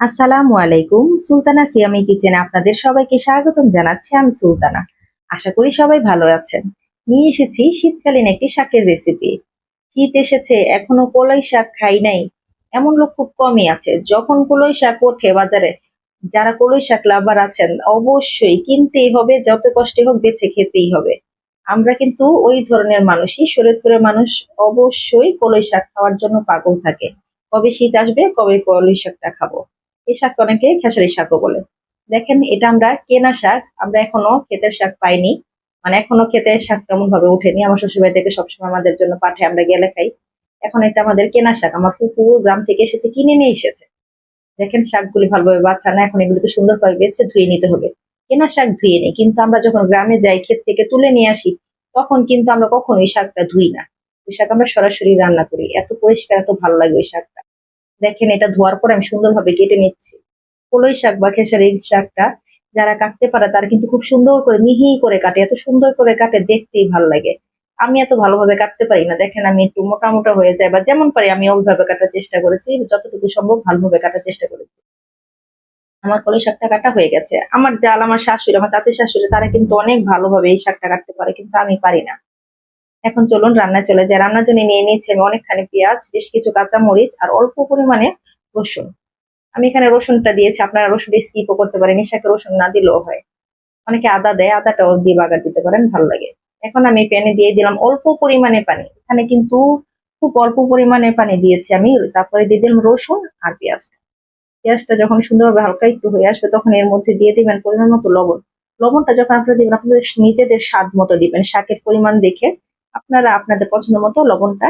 আসসালামু আলাইকুম। সুলতানা সিয়ামি কিচেনে আপনাদের সবাইকে স্বাগতম জানাচ্ছি। আমি সুলতানা। আশা করি সবাই ভালো আছেন। নিয়ে এসেছি শীতকালীন একটি শাকের রেসিপি শীত এসেছে, এখনও কলই শাক খাই নাই। এমন লোক খুব কমই আছে। যখন কলই শাক ওঠে বাজারে, যারা কলই শাক লাভার আছেন, অবশ্যই কিনতেই হবে, যত কষ্টে হোক বেছে খেতেই হবে। আমরা কিন্তু ওই ধরনের মানুষই শরীরপুরের মানুষ অবশ্যই কলই শাক খাওয়ার জন্য পাগল থাকে। কবে শীত আসবে, কবে কলই শাকটা খাব। এই শাকটা অনেকে খেসারি শাকও বলে। দেখেন, এটা আমরা কেনা শাক, আমরা এখনও ক্ষেতের শাক পাইনি। মানে এখনও ক্ষেতের শাক তেমন ভাবে উঠেনি আমার শ্বশুরবাড়ি থেকে সবসময় আমাদের জন্য পাঠায় আমরা গেলে খাই। এখন এটা আমাদের কেনা শাক। আমার পুকু গ্রাম থেকে এসেছে, কিনে নিয়ে এসেছে। দেখেন, শাকগুলি ভালোভাবে বাচ্চা না, এখন এগুলোকে সুন্দরভাবে বেছে ধুয়ে নিতে হবে। কেনা শাক ধুয়ে নিই, কিন্তু আমরা যখন গ্রামে যাই, ক্ষেত থেকে তুলে নিয়ে আসি, তখন কিন্তু আমরা কখনো ওই শাকটা ধুই না। ওই শাক আমরা সরাসরি রান্না করি। এত পরিষ্কার, এত ভালো লাগে ওই শাকটা। দেখেন, এটা ধোয়ার পর আমি সুন্দরভাবে কেটে নিচ্ছি। কলই শাক বা খেসারির শাকটা যারা কাটতে পারে, তারা কিন্তু খুব সুন্দর করে মিহি করে কাটে, এত সুন্দর করে কাটে, দেখতেই ভালো লাগে। আমি এত ভালোভাবে কাটতে পারি না। দেখেন, আমি একটু মোটা মোটা হয়ে যায় বা যেমন পারি, আমি ওইভাবে কাটার চেষ্টা করেছি, যতটুকু সম্ভব ভালোভাবে কাটার চেষ্টা করেছি। আমার কলই শাকটা কাটা হয়ে গেছে। আমার জাল, আমার শাশুড়ি, আমার চাচির শাশুড়ি, তারা কিন্তু অনেক ভালোভাবে এই শাকটা কাটতে পারে, কিন্তু আমি পারি না। এখন চলুন রান্নায় চলে যায় রান্নার জন্য নিয়ে নিয়েছি আমি অনেকখানি পেঁয়াজ, বেশ কিছু কাঁচা মরিচ আর অল্প পরিমাণে রসুন। আমি এখানে রসুনটা দিয়েছি, আপনারা রসুনটা স্কিপও করতে পারেন শাকে রসুন না দিলেও হয়। অনেকে আদা দেয়, আদাটাও দিয়ে বাগার দিতে পারেন, ভালো লাগে। এখন আমি প্যানে দিয়ে দিলাম অল্প পরিমাণে পানি। এখানে কিন্তু খুব অল্প পরিমাণে পানি দিয়েছি আমি, তারপরে দিয়ে দিলাম রসুন আর পেঁয়াজটা। পেঁয়াজটা যখন সুন্দরভাবে হালকা একটু হয়ে আসবে, তখন এর মধ্যে দিয়ে দিবেন পরিমাণ মতো লবণ। লবণটা যখন আপনারা দিবেন, আপনাদের নিজেদের স্বাদ মতো দিবেন, শাকের পরিমাণ দেখে। আপনারা আপনাদের পছন্দ মতো লবণটা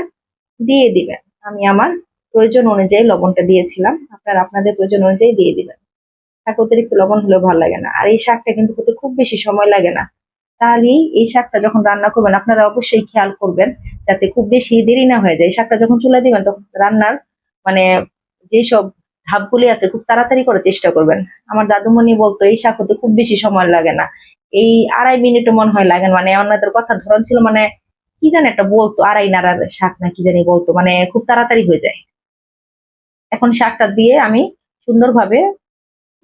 দিয়ে দিবেন। আমি আমার প্রয়োজন অনুযায়ী লবণটা দিয়েছিলাম। আপনারা আপনাদের প্রয়োজন অনুযায়ী দিয়ে দিবেন। শাক অতিরিক্ত লবণ হলেও ভালো লাগে না। আর এই শাকটা কিন্তু করতে খুব বেশি সময় লাগে না। তাহলেই এই শাকটা যখন রান্না করবেন, আপনারা অবশ্যই খেয়াল করবেন যাতে খুব বেশি দেরি না হয়ে যায়। এই শাকটা যখন চুলা দিবেন, তখন রান্নার মানে যেসব ধাপগুলি আছে, খুব তাড়াতাড়ি করে চেষ্টা করবেন। আমার দাদুমণি বলতো, এই শাক হতে খুব বেশি সময় লাগে না। এই আড়াই মিনিটও মনে হয় লাগে মানে অন্যদের কথা ধরন ছিল মানে কি জানি একটা বলতো, আড়াই নাড়ার শাক না কি জানি বলতো মানে খুব তাড়াতাড়ি হয়ে যায়। এখন শাকটা দিয়ে আমি সুন্দরভাবে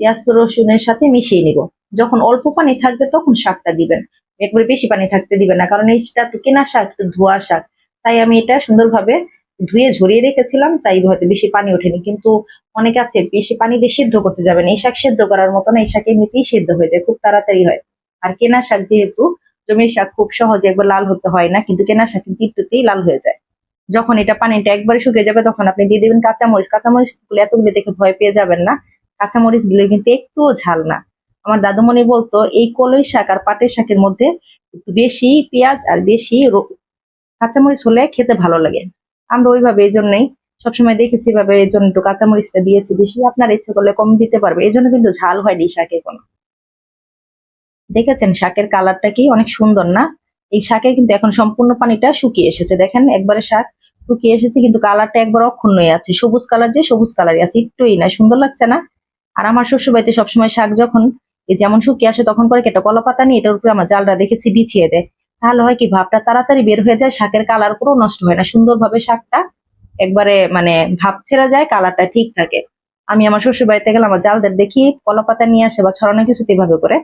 পেঁয়াজ, রসুনের সাথে মিশিয়ে নিব। যখন অল্প পানি থাকবে তখন শাকটা দিবেন। একবারে বেশি পানি থাকতে দিবেন না, কারণ এইটা তো কেনা শাক ধোয়া শাক। তাই আমি এটা সুন্দরভাবে ধুয়ে ঝরিয়ে রেখেছিলাম, তাই হয়তো বেশি পানি ওঠেনি। কিন্তু অনেকে আছে, বেশি পানি দিয়ে সিদ্ধ করতে যাবেন। এই শাক সিদ্ধ করার মতো না এই শাক এমনিতেই সিদ্ধ হয়ে যায়, খুব তাড়াতাড়ি হয়। আর কেনা শাক যেহেতু জমির শাক খুব সহজে একবার লাল হতে হয় না, কিন্তু কেনা শাক কিন্তু লাল হয়ে যায়। যখন এটা পানিটা একবারে শুকিয়ে যাবে, তখন আপনি দিয়ে দেবেন কাঁচামরিচ। কাঁচামরিচগুলো এতগুলো দেখে ভয় পেয়ে যাবেন না। কাঁচামরিচগুলো কিন্তু একটুও ঝাল না। আমার দাদুমণি বলতো, এই কলই শাক আর পাটের শাকের মধ্যে একটু বেশি পেঁয়াজ আর বেশি কাঁচামরিচ হলে খেতে ভালো লাগে। আমরা ওইভাবে এই জন্যই সবসময় দেখেছি ভাবে এই জন্য একটু কাঁচামরিচটা দিয়েছি। বেশি আপনার ইচ্ছে করলে কম দিতে পারবে। এই জন্য কিন্তু ঝাল হয়নি শাকে কোনো দেখেছেন শাকের কালারটা কি? অনেক সুন্দর না? এই শাকে কিন্তু এখন সম্পূর্ণ পানিটা শুকিয়ে এসেছে। দেখেন, একবারে শাক শুকিয়ে এসেছে, কিন্তু কালারটা একবার অক্ষুণ্ণই আছে। সবুজ কালার যে সবুজ কালারই আছে, একটুই না, সুন্দর লাগছে না? আর আমার শ্বশুর বাড়িতে সবসময় শাক যখন যেমন শুকিয়ে আসে, তখন পরে একটা কলা পাতা নিয়ে এটার উপরে আমার জালটা দেখেছি বিছিয়ে দেয়। তাহলে হয় কি, ভাবটা তাড়াতাড়ি বের হয়ে যায়, শাকের কালার পুরো নষ্ট হয় না। সুন্দরভাবে শাকটা একবারে মানে ভাব ছেড়া যায়, কালারটা ঠিক থাকে। আমি আমার শ্বশুর বাড়িতে গেলে আমার জালদের দেখি, কলা পাতা নিয়ে আসে বা ছড়ানো কিছুতে এভাবে করে।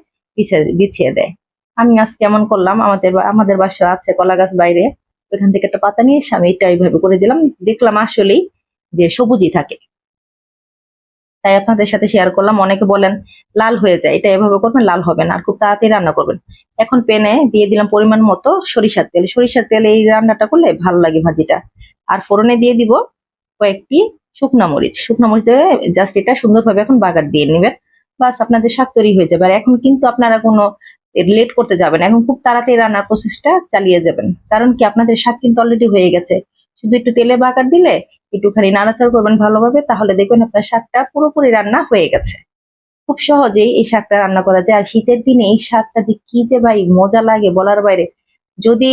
বিছিয়ে দেয়। আমি আজ কেমন করলাম? আমাদের আমাদের বাসা আছে কলা গাছ বাইরে। ওইখান থেকে একটা পাতা নিয়ে এসে আমি এটা এইভাবে করে দিলাম। দেখলাম আসলেই যে সবুজই থাকে। তাই আপনাদের সাথে শেয়ার করলাম। অনেকে বলেন, লাল হয়ে যায়। এটা এভাবে করবেন, লাল হবে না। আর খুব তাড়াতাড়ি রান্না করবেন। এখন পেনে দিয়ে দিলাম পরিমাণ মতো সরিষার তেল। সরিষার তেল এই রান্নাটা করলে ভালো লাগে ভাজিটা। আর ফোড়নে দিয়ে দিব কয়েকটি শুকনা মরিচ। শুকনা মরিচ দিয়ে জাস্ট এটা সুন্দরভাবে এখন বাগার দিয়ে নেবেন। বাস আপনাদের স্বাদ তৈরি হয়ে যাবে। আর এখন কিন্তু আপনারা কোনো লেট করতে যাবেন এখন খুব তাড়াতাড়ি রান্নার প্রসেসটা চালিয়ে যাবেন। কারণ কি? আপনাদের শাক কিন্তু অলরেডি হয়ে গেছে। শুধু একটু তেলে বাগার দিলে একটুখানি নাড়াচাড়া করবেন ভালোভাবে, তাহলে দেখবেন আপনার শাকটা পুরোপুরি রান্না হয়ে গেছে। খুব সহজেই এই শাকটা রান্না করা যায়। আর শীতের দিনে এই শাকটা যে কি যে ভাই মজা লাগে বলার বাইরে। যদি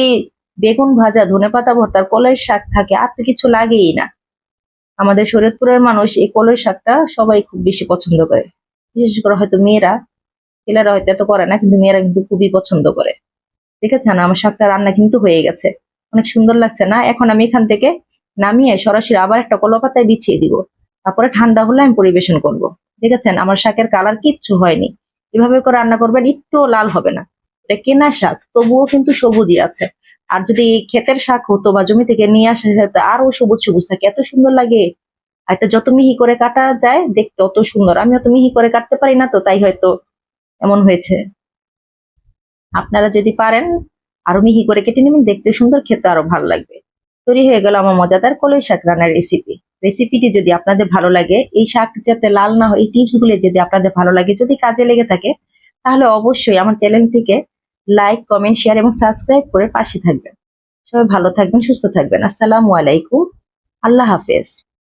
বেগুন ভাজা, ধনে পাতা ভর্তার কলের শাক থাকে, আর তো কিছু লাগেই না। আমাদের শরীয়তপুরের মানুষ এই কলের শাকটা সবাই খুব বেশি পছন্দ করে। বিশেষ করে হয়তো মেয়েরা ছেলেরা হয়তো এত করে না, কিন্তু মেয়েরা কিন্তু খুবই পছন্দ করে। দেখেছেন? আমার শাকটা রান্না কিন্তু হয়ে গেছে। অনেক সুন্দর লাগছে না? এখন আমি এখান থেকে নামিয়ে সরাসরি আবার একটা কলা পাতায় বিছিয়ে দিব। তারপরে ঠান্ডা হলে আমি পরিবেশন করব। দেখেছেন? আমার শাকের কালার কিচ্ছু হয়নি। এভাবে করে রান্না করবেন একটু লাল হবে না। এটা কেনা শাক, তবুও কিন্তু সবুজই আছে। আর যদি ক্ষেতের শাক হতো বা জমি থেকে নিয়ে আসা হতো আরও সবুজ সবুজ থাকে। এত সুন্দর লাগে। আর এটা যত মিহি করে কাটা যায়, দেখতে অত সুন্দর। আমি অত মিহি করে কাটতে পারি না তো, তাই হয়তো এমন হয়েছে। আপনারা যদি পারেন, আরও মিহি করে কেটে নেবেন, দেখতে সুন্দর, খেতে আরও ভালো লাগবে। তৈরি হয়ে গেল আমার মজাদার কলই শাক রান্নার রেসিপি রেসিপিটি যদি আপনাদের ভালো লাগে, এই শাক যাতে লাল না হয়, এই টিপসগুলো যদি আপনাদের ভালো লাগে, যদি কাজে লেগে থাকে, তাহলে অবশ্যই আমার চ্যানেলটিকে লাইক কমেন্ট শেয়ার এবং সাবস্ক্রাইব করে পাশে থাকবেন। সবাই ভালো থাকবেন, সুস্থ থাকবেন। আসসালামু আলাইকুম। আল্লাহ হাফেজ।